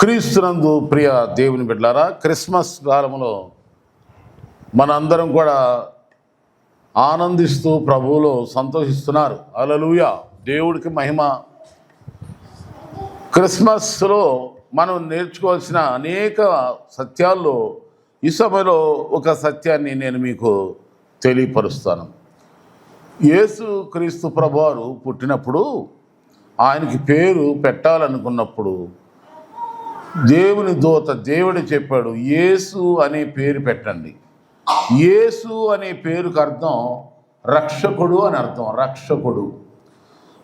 క్రీస్తునందు ప్రియ దేవుని బిడ్డారా క్రిస్మస్ కాలంలో మనందరం కూడా ఆనందిస్తూ ప్రభువులో సంతోషిస్తున్నారు. అలలుయ దేవుడికి మహిమ. క్రిస్మస్లో మనం నేర్చుకోవాల్సిన అనేక సత్యాల్లో ఈ సమయంలో ఒక సత్యాన్ని నేను మీకు తెలియపరుస్తాను. యేసు క్రీస్తు ప్రభువారు పుట్టినప్పుడు ఆయనకి పేరు పెట్టాలనుకున్నప్పుడు దేవుని దూత దేవుడు చెప్పాడు యేసు అనే పేరు పెట్టండి. యేసు అనే పేరుకు అర్థం రక్షకుడు అని అర్థం రక్షకుడు.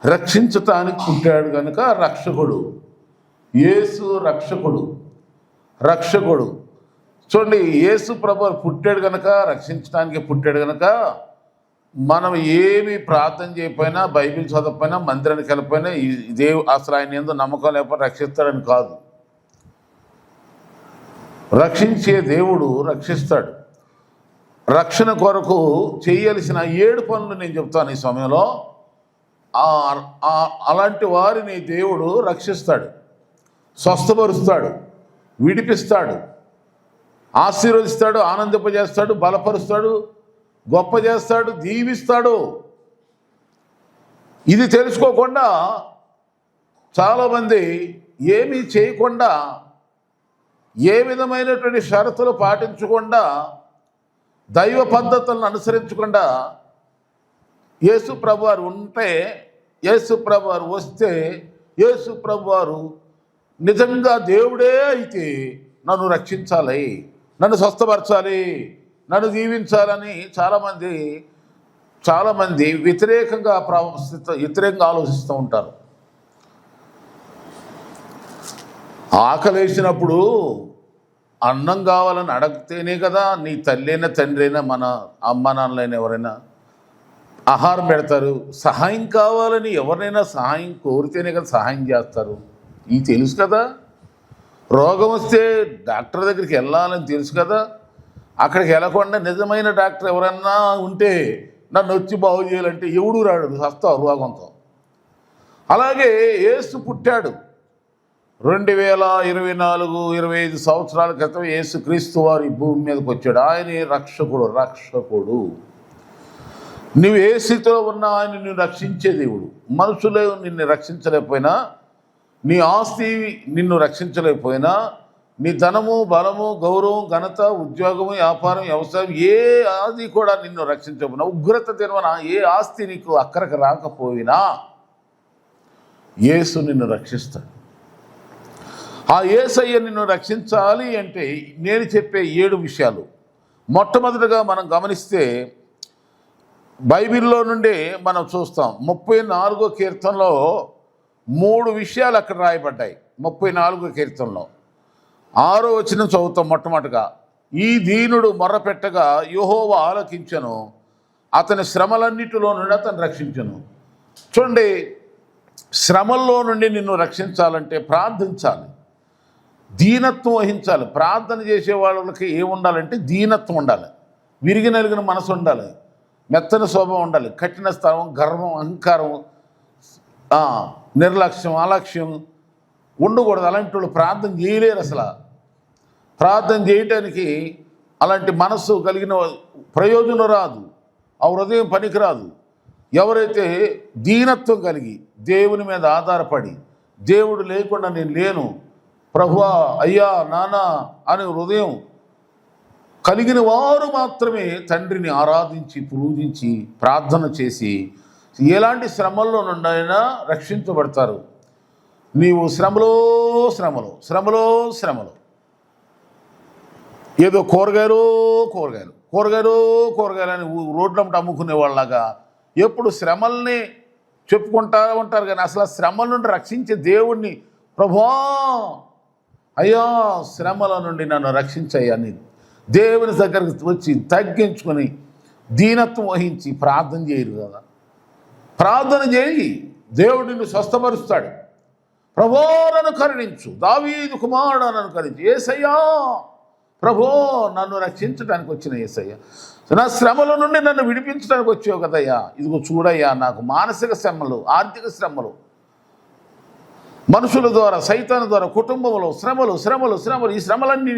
రక్షించటానికి పుట్టాడు కనుక రక్షకుడు. యేసు రక్షకుడు రక్షకుడు. చూడండి యేసు ప్రభు పుట్టాడు కనుక రక్షించడానికి పుట్టాడు కనుక మనం ఏమి ప్రార్థన చేయకపోయినా బైబిల్ చదవకపోయినా మందిరానికి వెళ్ళిపోయినా దేవు అసలు ఆయన ఏందో నమ్మకం లేకపోతే రక్షిస్తాడని కాదు. రక్షించే దేవుడు రక్షిస్తాడు. రక్షణ కొరకు చేయాల్సిన ఏడు పనులు నేను చెప్తాను ఈ సమయంలో. ఆ- అలాంటి వారిని దేవుడు రక్షిస్తాడు. స్వస్థపరుస్తాడు విడిపిస్తాడు ఆశీర్వదిస్తాడు ఆనందింపజేస్తాడు బలపరుస్తాడు గొప్ప చేస్తాడు దీవిస్తాడు. ఇది తెలుసుకోకుండా చాలామంది ఏమీ చేయకుండా ఏ విధమైనటువంటి షరతులు పాటించకుండా దైవ పద్ధతులను అనుసరించకుండా యేసు ప్రభువారు ఉంటే యేసు ప్రభువారు వస్తే యేసు ప్రభువారు నిజంగా దేవుడే అయితే నన్ను రక్షించాలి నన్ను స్వస్థపరచాలి నన్ను దీవించాలని చాలామంది చాలామంది వ్యతిరేకంగా ప్రవర్తిస్తూ వ్యతిరేకంగా ఆలోచిస్తూ ఉంటారు. ఆకలేసినప్పుడు అన్నం కావాలని అడిగితేనే కదా నీ తల్లైనా తండ్రైనా మన అమ్మ నాన్నలైనా ఎవరైనా ఆహారం పెడతారు. సహాయం కావాలని ఎవరినైనా సహాయం కోరితేనే కదా సహాయం చేస్తారు. ఇది తెలుసు కదా? రోగం వస్తే డాక్టర్ దగ్గరికి వెళ్ళాలని తెలుసు కదా? అక్కడికి వెళ్ళకుండా నిజమైన డాక్టర్ ఎవరన్నా ఉంటే నన్ను వచ్చి బాగు చేయాలంటే ఎవడు రాడు. వస్తావు రోగంతో అలాగే ఏసు పుట్టాడు. రెండు వేల ఇరవై నాలుగు ఇరవై ఐదు సంవత్సరాల క్రితం యేసుక్రీస్తు వారు ఈ భూమి మీదకి వచ్చాడు. ఆయనే రక్షకుడు రక్షకుడు. నువ్వు ఏ స్థితిలో ఉన్నా ఆయన నిన్ను రక్షించే దేవుడు. మనుషులే నిన్ను రక్షించలేకపోయినా నీ ఆస్తి నిన్ను రక్షించలేకపోయినా నీ ధనము బలము గౌరవం ఘనత ఉద్యోగము వ్యాపారం వ్యవసాయం ఏ ఆది కూడా నిన్ను రక్షించకపోయినా ఉగ్రత తెరవన ఏ ఆస్తి నీకు అక్కడికి రాకపోయినా యేసు నిన్ను రక్షిస్తాడు. ఆ ఏసయ్య నిన్ను రక్షించాలి అంటే నేను చెప్పే ఏడు విషయాలు. మొట్టమొదటిగా మనం గమనిస్తే బైబిల్లో నుండి మనం చూస్తాం ముప్పై నాలుగో కీర్తనలో మూడు విషయాలు అక్కడ రాయబడ్డాయి. ముప్పై నాలుగో కీర్తనలో. ఆరో వచ్చిన చదువుతాం మొట్టమొదటిగా. ఈ దీనుడు మొర్రపెట్టగా యుహోవ ఆలోకించను అతని శ్రమలన్నిటిలో నుండి అతను రక్షించను. చూడండి శ్రమల్లో నుండి నిన్ను రక్షించాలంటే ప్రార్థించాలి. దీనత్వం వహించాలి. ప్రార్థన చేసే వాళ్ళకి ఏం ఉండాలంటే దీనత్వం ఉండాలి. విరిగి నలిగిన మనసు ఉండాలి. మెత్తని శోభం ఉండాలి. కఠిన స్థలం గర్వం అహంకారం నిర్లక్ష్యం అలక్ష్యం ఉండకూడదు. అలాంటి వాళ్ళు ప్రార్థన చేయలేరు అసలు. ప్రార్థన చేయటానికి అలాంటి మనస్సు కలిగిన ప్రయోజనం రాదు. ఆ హృదయం పనికిరాదు. ఎవరైతే దీనత్వం కలిగి దేవుని మీద ఆధారపడి దేవుడు లేకుండా నేను లేను ప్రభువా అయ్యా నానా అనే హృదయం కలిగిన వారు మాత్రమే తండ్రిని ఆరాధించి పూజించి ప్రార్థన చేసి ఎలాంటి శ్రమల్లో నుండైనా రక్షించబడతారు. నీవు శ్రమలో శ్రమలు శ్రమలో శ్రమలు. ఏదో కూరగాయలు కూరగాయలు కూరగాయలు కూరగాయలు అని రోడ్లమ్మట అమ్ముకునే వాళ్ళలాగా ఎప్పుడు శ్రమల్ని చెప్పుకుంటా ఉంటారు కానీ అసలు శ్రమల నుండి రక్షించే దేవుణ్ణి ప్రభా అయ్యా శ్రమల నుండి నన్ను రక్షించయ్యా అని దేవుని దగ్గరికి వచ్చి తగ్గించుకొని దీనత్వం వహించి ప్రార్థన చేయరు కదా. ప్రార్థన చేయి దేవుడు నిన్ను స్వస్థపరుస్తాడు. ప్రభో నన్ను కరుణించు దావీదు కుమారుడు నన్ను కరుణించు. ఏసయ్యా ప్రభో నన్ను రక్షించడానికి వచ్చిన ఏసయ్య. నా శ్రమల నుండి నన్ను విడిపించడానికి వచ్చావు కదయ్యా. ఇదిగో చూడయ్యా నాకు మానసిక శ్రమలు ఆర్థిక శ్రమలు మనుషుల ద్వారా సైతాన్ ద్వారా కుటుంబంలో శ్రమలు శ్రమలు శ్రమలు ఈ శ్రమలన్నీ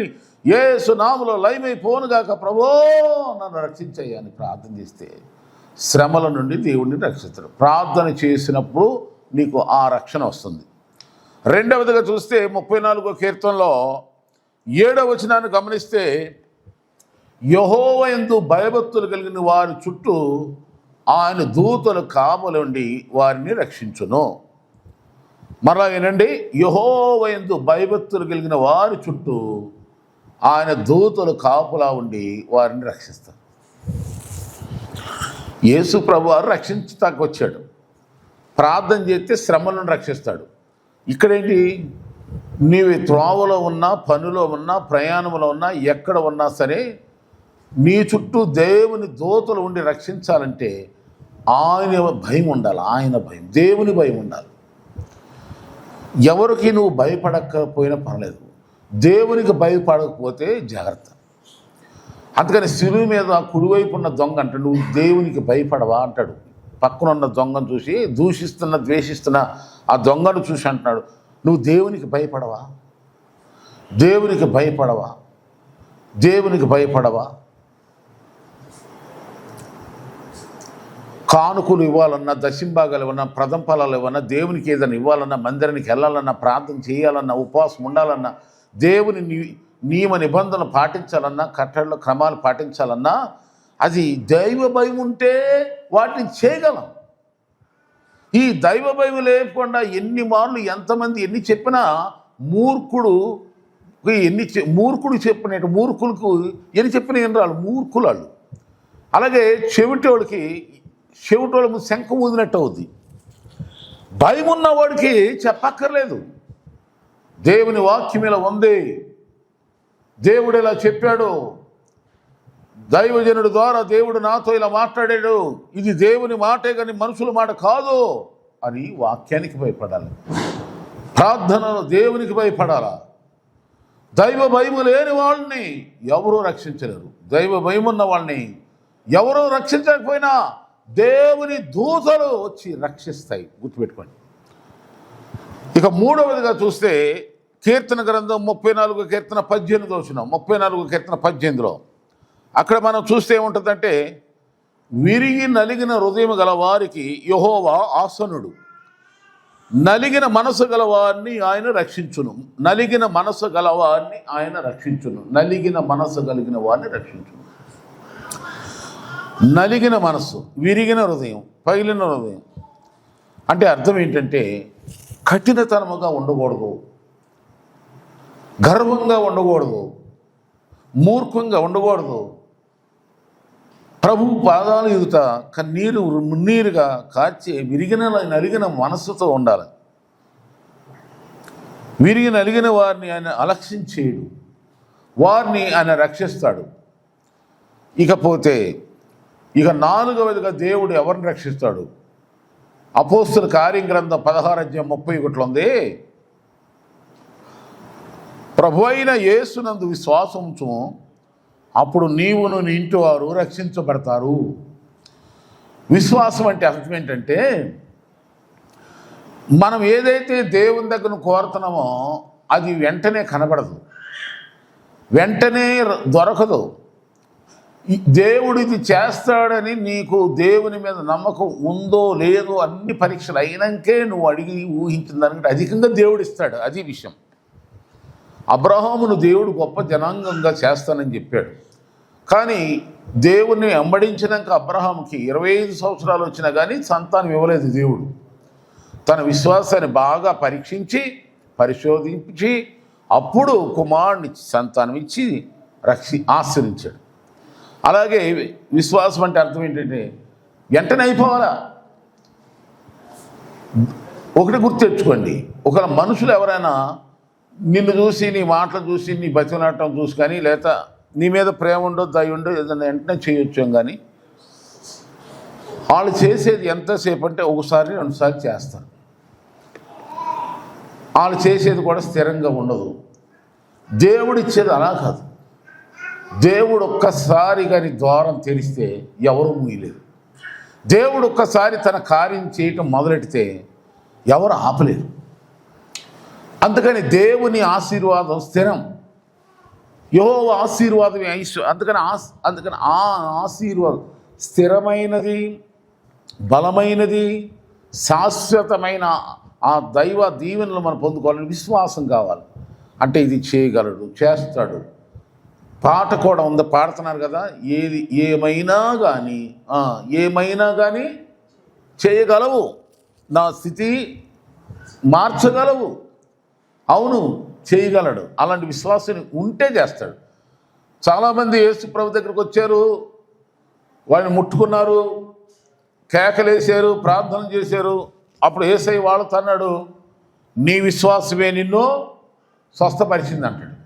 ఏ సునాములో లయమైపోనుగాక ప్రభో నన్ను రక్షించయ్యాని ప్రార్థన చేస్తే శ్రమల నుండి దేవుడిని రక్షిస్తాడు ప్రార్థన చేసినప్పుడు నీకు ఆ రక్షణ వస్తుంది. రెండవదిగా చూస్తే ముప్పై నాలుగో కీర్తనలో ఏడవ వచనాన్ని గమనిస్తే యహోవ ఎందు భయభక్తులు కలిగిన వారి చుట్టూ ఆయన దూతలు కాములుండి వారిని రక్షించును. మరలా ఏనండి యహోవ భయభక్తులు కలిగిన వారి చుట్టూ ఆయన దూతలు కాపులా ఉండి వారిని రక్షిస్తారు. యేసు ప్రభు వారు రక్షించటానికి వచ్చాడు. ప్రార్థన చేస్తే శ్రమలను రక్షిస్తాడు. ఇక్కడేంటి? నీవు త్రోవలో ఉన్నా పనిలో ఉన్నా ప్రయాణంలో ఉన్నా ఎక్కడ ఉన్నా సరే నీ చుట్టూ దేవుని దూతలు ఉండి రక్షించాలంటే ఆయన భయం ఉండాలి ఆయన భయం దేవుని భయం ఉండాలి. ఎవరికి నువ్వు భయపడకపోయినా పర్లేదు. దేవునికి భయపడకపోతే జాగ్రత్త. అందుకని శిలువు మీద కుడివైపు ఉన్న దొంగ అంటే నువ్వు దేవునికి భయపడవా? అంటాడు. పక్కన ఉన్న దొంగను చూసి దూషిస్తున్న ద్వేషిస్తున్న ఆ దొంగను చూసి అంటున్నాడు నువ్వు దేవునికి భయపడవా? దేవునికి భయపడవా? దేవునికి భయపడవా? కానుకలు ఇవ్వాలన్నా దశింభాగాలు ఇవ్వన్నా ప్రథమ ఫలాలు ఇవ్వన్నా దేవునికి ఏదైనా ఇవ్వాలన్నా మందిరానికి వెళ్ళాలన్నా ప్రార్థన చేయాలన్నా ఉపవాసం ఉండాలన్నా దేవుని ని- నియమ నిబంధనలు పాటించాలన్నా కట్టడల క్రమాలు పాటించాలన్నా అది దైవ భయం ఉంటే వాటిని చేయగలం. ఈ దైవ భయం లేకుండా ఎన్ని మార్లు ఎంతమంది ఎన్ని చెప్పినా మూర్ఖుడు ఎన్ని మూర్ఖుడు చెప్పినట్టు మూర్ఖులకు ఎన్ని చెప్పిన ఎన్ని రాళ్ళు మూర్ఖులు వాళ్ళు అలాగే చెవిటోళ్ళకి చెవిటోళ్ళ శంఖ ఊదినట్టు అవుద్ది భయం ఉన్నవాడికి చెప్పక్కర్లేదు. దేవుని వాక్యం ఇలా ఉంది. దేవుడు ఇలా చెప్పాడు. దైవజనుడు ద్వారా దేవుడు నాతో ఇలా మాట్లాడాడు. ఇది దేవుని మాటే కానీ మనుషుల మాట కాదు అని వాక్యానికి భయపడాలి. ప్రార్థనలో దేవునికి భయపడాలా? దైవ భయము లేని వాళ్ళని ఎవరూ రక్షించలేరు. దైవ భయం ఉన్న వాళ్ళని ఎవరూ రక్షించకపోయినా దేవుని దూతలు వచ్చి రక్షిస్తాయి. గుర్తుపెట్టుకోండి. ఇక మూడవదిగా చూస్తే కీర్తన గ్రంథం ముప్పై నాలుగు కీర్తన పద్దెనిమిది వచ్చిన. ముప్పై నాలుగు కీర్తన పద్దెనిమిదిలో. అక్కడ మనం చూస్తే ఏముంటుందంటే విరిగి నలిగిన హృదయం గల వారికి యహోవా ఆసనుడు. నలిగిన మనసు గలవారిని ఆయన రక్షించును. నలిగిన మనసు గలవారిని ఆయన రక్షించును. నలిగిన మనసు కలిగిన వారిని రక్షించును. నలిగిన మనస్సు విరిగిన హృదయం పగిలిన హృదయం. అంటే అర్థం ఏంటంటే కఠినతనముగా ఉండకూడదు. గర్వంగా ఉండకూడదు. మూర్ఖంగా ఉండకూడదు. ప్రభు పాదాలు ఎదుట కన్నీరు మున్నీరుగా కాచి విరిగిన నలిగిన మనస్సుతో ఉండాలి. విరిగి నలిగిన వారిని ఆయన అలక్షించేయడు వారిని ఆయన రక్షిస్తాడు. ఇకపోతే ఇక నాలుగవదిగా దేవుడు ఎవరిని రక్షిస్తాడు? అపోస్తుల కార్యం గ్రంథం పదహారు అధ్యాయం ముప్పై ఒకటిలో ఉంది. ప్రభు అయిన యేసునందు విశ్వాసంచు అప్పుడు నీవును నీ ఇంటి వారు రక్షించబడతారు. విశ్వాసం అంటే అర్థం ఏంటంటే మనం ఏదైతే దేవుని దగ్గర కోరుతున్నామో అది వెంటనే కనబడదు. వెంటనే దొరకదు. దేవుడు ఇది చేస్తాడని నీకు దేవుని మీద నమ్మకం ఉందో లేదో అన్ని పరీక్షలు అయినాకే నువ్వు అడిగి ఊహించిన దానికంటే అధికంగా దేవుడు ఇస్తాడు. అది విషయం. అబ్రహామును దేవుడు గొప్ప జనాంగంగా చేస్తానని చెప్పాడు. కానీ దేవుణ్ణి వెంబడించినాక అబ్రహాంకి ఇరవై ఐదు సంవత్సరాలు వచ్చినా కానీ సంతానం ఇవ్వలేదు దేవుడు. తన విశ్వాసాన్ని బాగా పరీక్షించి పరిశోధించి అప్పుడు కుమారుని సంతానం ఇచ్చి రక్షి ఆశ్రయించాడు. అలాగే విశ్వాసం అంటే అర్థం ఏంటంటే వెంటనే అయిపోవాలా? ఒకటి గుర్తెచ్చుకోండి ఒకవేళ మనుషులు ఎవరైనా నిన్ను చూసి నీ మాటలు చూసి నీ బతికినట్టం చూసి కానీ లేదా నీ మీద ప్రేమ ఉండో దయ ఉండో ఏదైనా వెంటనే చేయొచ్చు కానీ వాళ్ళు చేసేది ఎంతసేపు అంటే ఒకసారి రెండుసార్లు చేస్తారు. వాళ్ళు చేసేది కూడా స్థిరంగా ఉండదు. దేవుడు ఇచ్చేది అలా కాదు. దేవుడు ఒక్కసారి కానీ ద్వారం తెరిస్తే ఎవరు మూయలేరు. దేవుడు ఒక్కసారి తన కార్యం చేయటం మొదలెడితే ఎవరు ఆపలేరు. అందుకని దేవుని ఆశీర్వాదం స్థిరం. యహో ఆశీర్వాదం ఐశ్వ అందుకని ఆ అందుకని ఆ ఆశీర్వాదం స్థిరమైనది బలమైనది శాశ్వతమైన ఆ దైవ దీవెనలు మనం పొందుకోవాలని విశ్వాసం కావాలి. అంటే ఇది చేయగలడు చేస్తాడు. పాట కూడా ఉంది పాడుతున్నారు కదా. ఏది ఏమైనా కానీ ఏమైనా కానీ చేయగలవు. నా స్థితి మార్చగలవు. అవును చేయగలడు. అలాంటి విశ్వాసం ఉంటే చేస్తాడు. చాలామంది యేసు ప్రభు దగ్గరకు వచ్చారు. వాడిని ముట్టుకున్నారు. కేకలేశారు ప్రార్థన చేశారు. అప్పుడు ఏసై వాళ్ళతో అన్నాడు నీ విశ్వాసమే నిన్ను స్వస్థపరిచింది అంటాడు.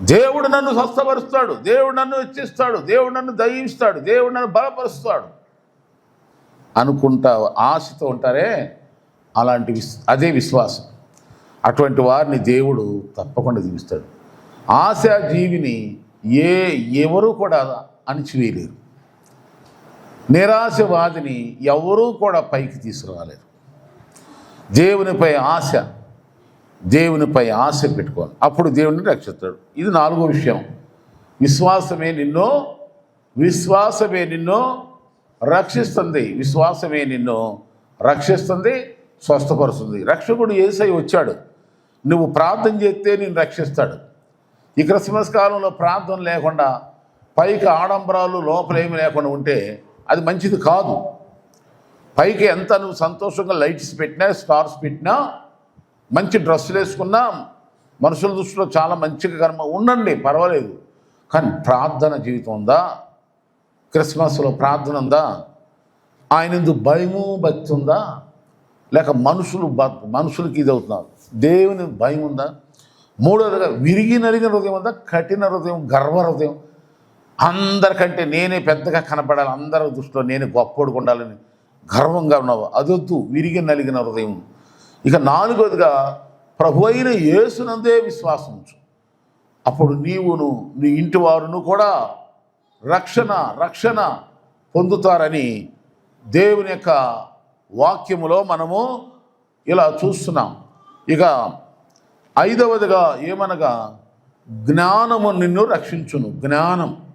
దేవుడు నన్ను స్వస్థపరుస్తాడు దేవుడు నన్ను హెచ్చిస్తాడు దేవుడు నన్ను దయిస్తాడు దేవుడు నన్ను బలపరుస్తాడు అనుకుంటా ఆశతో ఉంటారే అలాంటి అదే విశ్వాసం. అటువంటి వారిని దేవుడు తప్పకుండా దీవిస్తాడు ఆశా జీవిని ఏ ఎవరూ కూడా అణిచివేయలేరు. నిరాశవాదిని ఎవరూ కూడా పైకి తీసుకురాలేరు. దేవునిపై ఆశ దేవునిపై ఆశ పెట్టుకోవాలి. అప్పుడు దేవుని రక్షిస్తాడు. ఇది నాలుగో విషయం. విశ్వాసమే నిన్ను విశ్వాసమే నిన్ను రక్షిస్తుంది. విశ్వాసమే నిన్ను రక్షిస్తుంది స్వస్థపరుస్తుంది. రక్షకుడు ఏసై వచ్చాడు. నువ్వు ప్రార్థన చేస్తే నేను రక్షిస్తాడు. ఈ క్రిస్మస్ కాలంలో ప్రార్థన లేకుండా పైకి ఆడంబరాలు లోపలేమి లేకుండా ఉంటే అది మంచిది కాదు. పైకి ఎంత నువ్వు సంతోషంగా లైట్స్ పెట్టినా స్టార్స్ పెట్టినా మంచి డ్రెస్సులు వేసుకున్నాం. మనుషుల దృష్టిలో చాలా మంచిగా కర్మ ఉండండి పర్వాలేదు. కానీ ప్రార్థన జీవితం ఉందా? క్రిస్మస్లో ప్రార్థన ఉందా? ఆయన ఎందుకు భయము భక్తి ఉందా? లేక మనుషులు మనుషులకి ఇది అవుతున్నారు దేవుని భయం ఉందా? మూడోదిగా విరిగి నలిగిన హృదయం ఉందా? కఠిన హృదయం గర్వ హృదయం? అందరికంటే నేనే పెద్దగా కనపడాలి. అందరి దృష్టిలో నేనే గొప్పోడుకు ఉండాలని గర్వంగా ఉన్నావు? అదొద్దు. విరిగి నలిగిన హృదయం. ఇక నాలుగోదిగా ప్రభు అయిన యేసునందే విశ్వాసం అప్పుడు నీవును నీ ఇంటి వారును కూడా రక్షణ రక్షణ పొందుతారని దేవుని యొక్క వాక్యములో మనము ఇలా చూస్తున్నాం. ఇక ఐదవదిగా ఏమనగా జ్ఞానము నిన్ను రక్షించును. జ్ఞానం.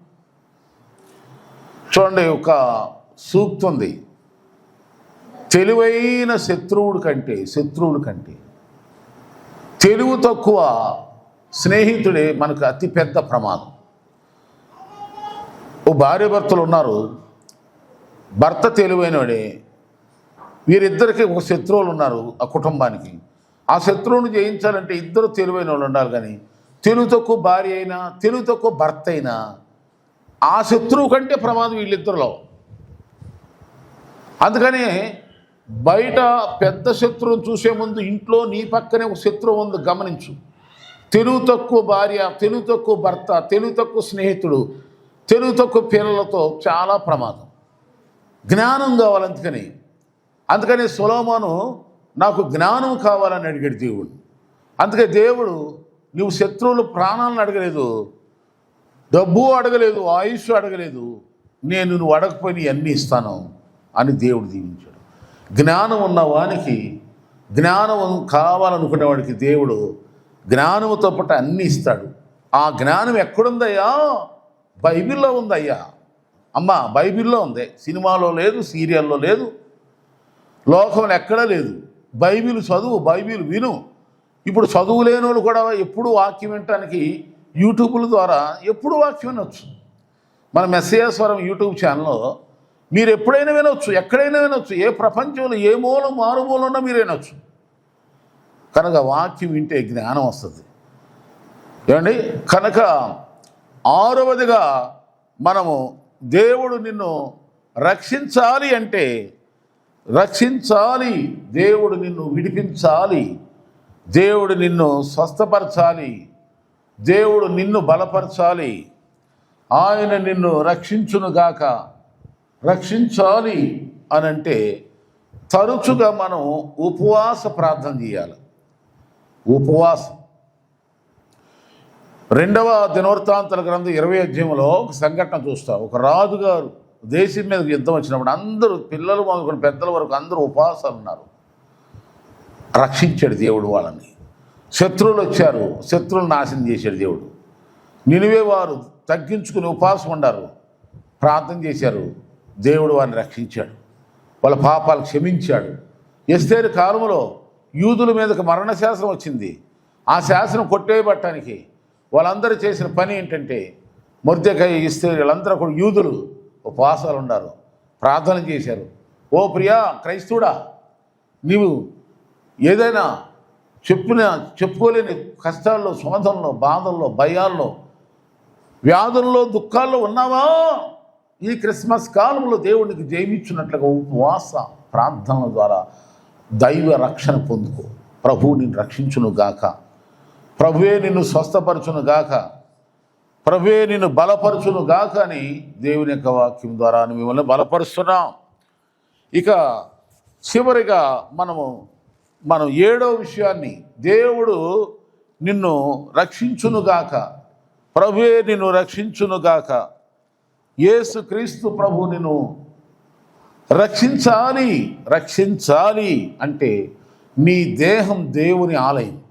చూడండి ఒక సూక్తి ఉంది తెలివైన శత్రువుడు కంటే శత్రువుడు కంటే. తెలివి తక్కువ స్నేహితుడే మనకు అతి పెద్ద ప్రమాదం. ఓ భార్య భర్తలు ఉన్నారు. భర్త తెలివైనవాడే వీరిద్దరికి ఒక శత్రువులు ఉన్నారు ఆ కుటుంబానికి. ఆ శత్రువుని జయించాలంటే ఇద్దరు తెలివైన వాళ్ళు ఉండాలి కానీ తెలుగు తక్కువ భార్య అయినా తెలుగు తక్కువ భర్త అయినా ఆ శత్రువు కంటే ప్రమాదం వీళ్ళిద్దరిలో. అందుకనే బయట పెద్ద శత్రువును చూసే ముందు ఇంట్లో నీ పక్కనే ఒక శత్రువు ఉంది గమనించు. తెలుగు తక్కువ భార్య తెలుగు తక్కువ భర్త తెలుగు తక్కువ స్నేహితుడు తెలుగు తక్కువ పిల్లలతో చాలా ప్రమాదం. జ్ఞానం కావాలి అందుకని. అందుకని సొలోమోను నాకు జ్ఞానం కావాలని అడిగాడు దేవుడు. అందుకే దేవుడు నువ్వు శత్రువులు ప్రాణాలను అడగలేదు డబ్బు అడగలేదు ఆయుష్ అడగలేదు నేను నువ్వు అడగపోయి అన్నీ ఇస్తాను అని దేవుడు దీవించాడు. జ్ఞానం ఉన్నవానికి జ్ఞానం కావాలనుకునే వాడికి దేవుడు జ్ఞానముతో పాటు అన్నీ ఇస్తాడు. ఆ జ్ఞానం ఎక్కడుందయ్యా? బైబిల్లో ఉందయ్యా. అమ్మ బైబిల్లో ఉంది. సినిమాలో లేదు సీరియల్లో లేదు లోకంలో ఎక్కడా లేదు. బైబిల్ చదువు బైబిల్ విను. ఇప్పుడు చదువు లేని వాళ్ళు కూడా ఎప్పుడు వాక్యం వినటానికి యూట్యూబ్ల ద్వారా ఎప్పుడు వాక్యం వినొచ్చు. మన మెస్సేశ్వరం యూట్యూబ్ ఛానల్లో మీరు ఎప్పుడైనా వినొచ్చు ఎక్కడైనా వినొచ్చు ఏ ప్రపంచంలో ఏ మూల మారుమూల ఉన్నా మీరు వినొచ్చు. కనుక వాక్యం వింటే జ్ఞానం వస్తుంది. ఏమండి? కనుక ఆరవదిగా మనము దేవుడు నిన్ను రక్షించాలి అంటే రక్షించాలి దేవుడు నిన్ను విడిపించాలి దేవుడు నిన్ను స్వస్థపరచాలి దేవుడు నిన్ను బలపరచాలి ఆయన నిన్ను రక్షించునుగాక. రక్షించాలి అని అంటే తరచుగా మనం ఉపవాస ప్రార్థన చేయాలి. ఉపవాసం. రెండవ దినవృత్తాంతల గ్రంథం ఇరవై అధ్యాయంలో ఒక సంఘటన చూస్తాం. ఒక రాజుగారు దేశం మీద యుద్ధం వచ్చినప్పుడు అందరూ పిల్లలు మొదలుకొని పెద్దల వరకు అందరూ ఉపవాసాలు ఉన్నారు. రక్షించాడు దేవుడు వాళ్ళని. శత్రువులు వచ్చారు. శత్రువులు నాశనం చేశాడు దేవుడు. నినివే వారు తగ్గించుకుని ఉపవాసం ఉండారు. ప్రార్థన చేశారు. దేవుడు వారిని రక్షించాడు. వాళ్ళ పాపాలు క్షమించాడు. ఎస్తేరు కాలంలో యూదుల మీదకు మరణ శాసనం వచ్చింది. ఆ శాసనం కొట్టేయబట్టడానికి వాళ్ళందరూ చేసిన పని ఏంటంటే మొర్దెకాయ ఇస్తే వీళ్ళందరూ కూడా యూదులు ఉపవాసాలు ఉన్నారు. ప్రార్థన చేశారు. ఓ ప్రియా క్రైస్తవుడా నీవు ఏదైనా చెప్పిన చెప్పుకోలేని కష్టాల్లో శోధనలో బాధల్లో భయాల్లో వ్యాధుల్లో దుఃఖాల్లో ఉన్నావా? ఈ క్రిస్మస్ కాలంలో దేవునికి జయమిచ్చినట్లుగా ఉపవాస ప్రార్థనల ద్వారా దైవ రక్షణ పొందుకో. ప్రభువు నిన్ను రక్షించును గాక. ప్రభువే నిన్ను స్వస్థపరచును గాక. ప్రభువే నిన్ను బలపరచును గాక అని దేవుని యొక్క వాక్యం ద్వారా మిమ్మల్ని బలపరుస్తున్నాం. ఇక చివరిగా మనము మనం ఏడో విషయాన్ని దేవుడు నిన్ను రక్షించునుగాక ప్రభువే నిన్ను రక్షించునుగాక యేసు క్రీస్తు ప్రభు నిన్ను రక్షించాలి రక్షించాలి అంటే నీ దేహం దేవుని ఆలయం.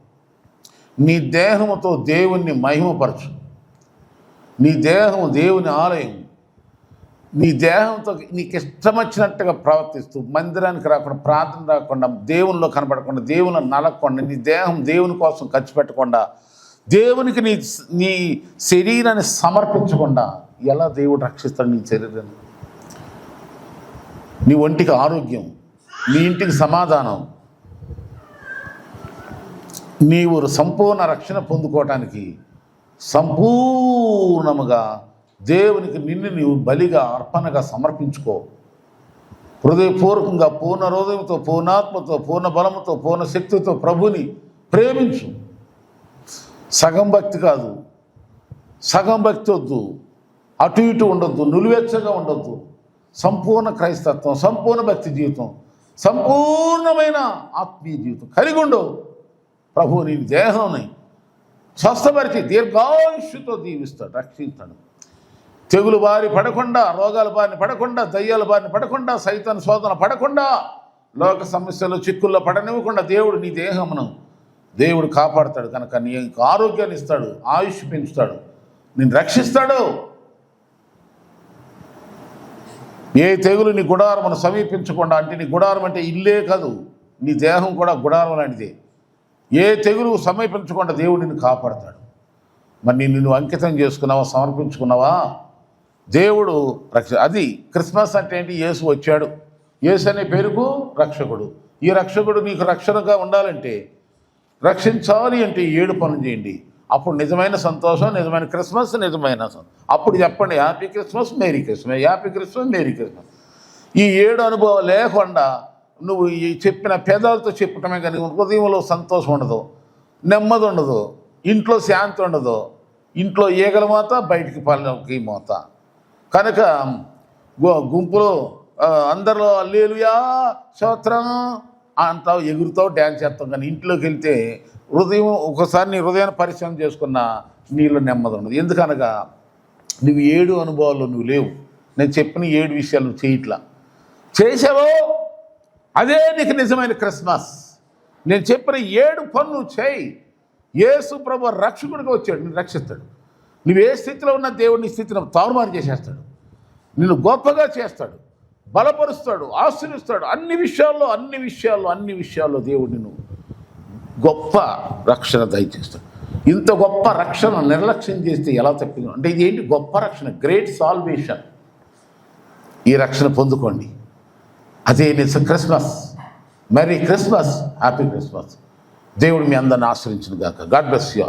నీ దేహముతో దేవుణ్ణి మహిమపరచు. నీ దేహం దేవుని ఆలయం. నీ దేహంతో నీకు ఇష్టం వచ్చినట్టుగా ప్రవర్తిస్తూ మందిరానికి రాకుండా ప్రార్థన రాకుండా దేవునిలో కనపడకుండా దేవుని నలగకుండా నీ దేహం దేవుని కోసం ఖర్చు పెట్టకుండా దేవునికి నీ నీ శరీరాన్ని సమర్పించకుండా ఎలా దేవుడు రక్షిస్తాడు నీ శరీరాన్ని నీ ఒంటికి ఆరోగ్యం నీ ఇంటికి సమాధానం నీవు సంపూర్ణ రక్షణ పొందుకోవటానికి సంపూర్ణముగా దేవునికి నిన్ను నీవు బలిగా అర్పణగా సమర్పించుకో. హృదయపూర్వకంగా పూర్ణ హృదయంతో పూర్ణాత్మతో పూర్ణ బలముతో పూర్ణ శక్తితో ప్రభుని ప్రేమించు. సగం భక్తి కాదు సగం భక్తి వద్దు. అటు ఇటు ఉండొద్దు నులివెచ్చగా ఉండొద్దు. సంపూర్ణ క్రైస్తత్వం సంపూర్ణ భక్తి జీవితం సంపూర్ణమైన ఆత్మీయ జీవితం కలిగి ఉండవు ప్రభు నీ దేహాన్ని స్వస్థపరిచి దీర్ఘాయుష్యతో దీవిస్తాడు రక్షిస్తాడు తెగులు బారి పడకుండా రోగాల బారిని పడకుండా దయ్యాల బారిని పడకుండా సైతాన్ శోధన పడకుండా లోక సమస్యలు చిక్కుల్లో పడనివ్వకుండా దేవుడు నీ దేహమును దేవుడు కాపాడుతాడు. కనుక నీ ఆరోగ్యాన్ని ఇస్తాడు ఆయుష్ పెంచుతాడు. నేను రక్షిస్తాడు. ఏ తెగులు నీ గుడారమును సమీపించకుండా అంటే నీ గుడారం అంటే ఇల్లే కాదు నీ దేహం కూడా గుడారం లాంటిదే. ఏ తెగులు సమీపించకుండా దేవుడు నిన్ను కాపాడతాడు. మరి నిన్ను నువ్వు అంకితం చేసుకున్నావా సమర్పించుకున్నావా? దేవుడు రక్ష అది క్రిస్మస్ అంటే ఏంటి? యేసు వచ్చాడు. యేసు అనే పేరుకు రక్షకుడు. ఈ రక్షకుడు నీకు రక్షణగా ఉండాలంటే రక్షించాలి అంటే ఏడు పనులు చేయండి. అప్పుడు నిజమైన సంతోషం నిజమైన క్రిస్మస్ నిజమైన అప్పుడు చెప్పండి happy Christmas merry Christmas happy Christmas merry Christmas ఈ ఏడు అనుభవం లేకుండా నువ్వు ఈ చెప్పిన పేదాలతో చెప్పటమే కానీ హృదయంలో సంతోషం ఉండదు నెమ్మది ఉండదు ఇంట్లో శాంతి ఉండదు. ఇంట్లో ఈగల మోత బయటికి పాలకి మోత. కనుక గు- గుంపులో అందరిలో అల్లేలుయా స్తోత్రం అంటావు ఎగురుతావు డ్యాన్స్ చేస్తావు కానీ ఇంట్లోకి వెళ్తే హృదయం ఒకసారి నీ హృదయాన్ని పరిశ్రమ చేసుకున్న నీలో నెమ్మది ఉండదు. ఎందుకనగా నువ్వు ఏడు అనుభవాల్లో నువ్వు లేవు. నేను చెప్పిన ఏడు విషయాలు నువ్వు చేయట్లా. చేసావో? అదే నీకు నిజమైన క్రిస్మస్. నేను చెప్పిన ఏడు పనులు చేయి. యేసు ప్రభు రక్షకుడిగా వచ్చాడు నేను రక్షిస్తాడు. నువ్వు ఏ స్థితిలో ఉన్న దేవుడిని స్థితిని తారుమారు చేసేస్తాడు. నిన్ను గొప్పగా చేస్తాడు. బలపరుస్తాడు ఆశ్రయిస్తాడు అన్ని విషయాల్లో అన్ని విషయాల్లో అన్ని విషయాల్లో దేవుడు నిన్ను గొప్ప రక్షణ దయచేస్తాడు. ఇంత గొప్ప రక్షణ నిర్లక్ష్యం చేస్తే ఎలా తప్పింది? అంటే ఇది ఏంటి గొప్ప రక్షణ గ్రేట్ సాల్వేషన్ ఈ రక్షణ పొందుకోండి. అదే నిజ Christmas. Merry Christmas happy Christmas దేవుడు మీ అందరిని ఆశ్రయించిన గాక. God bless you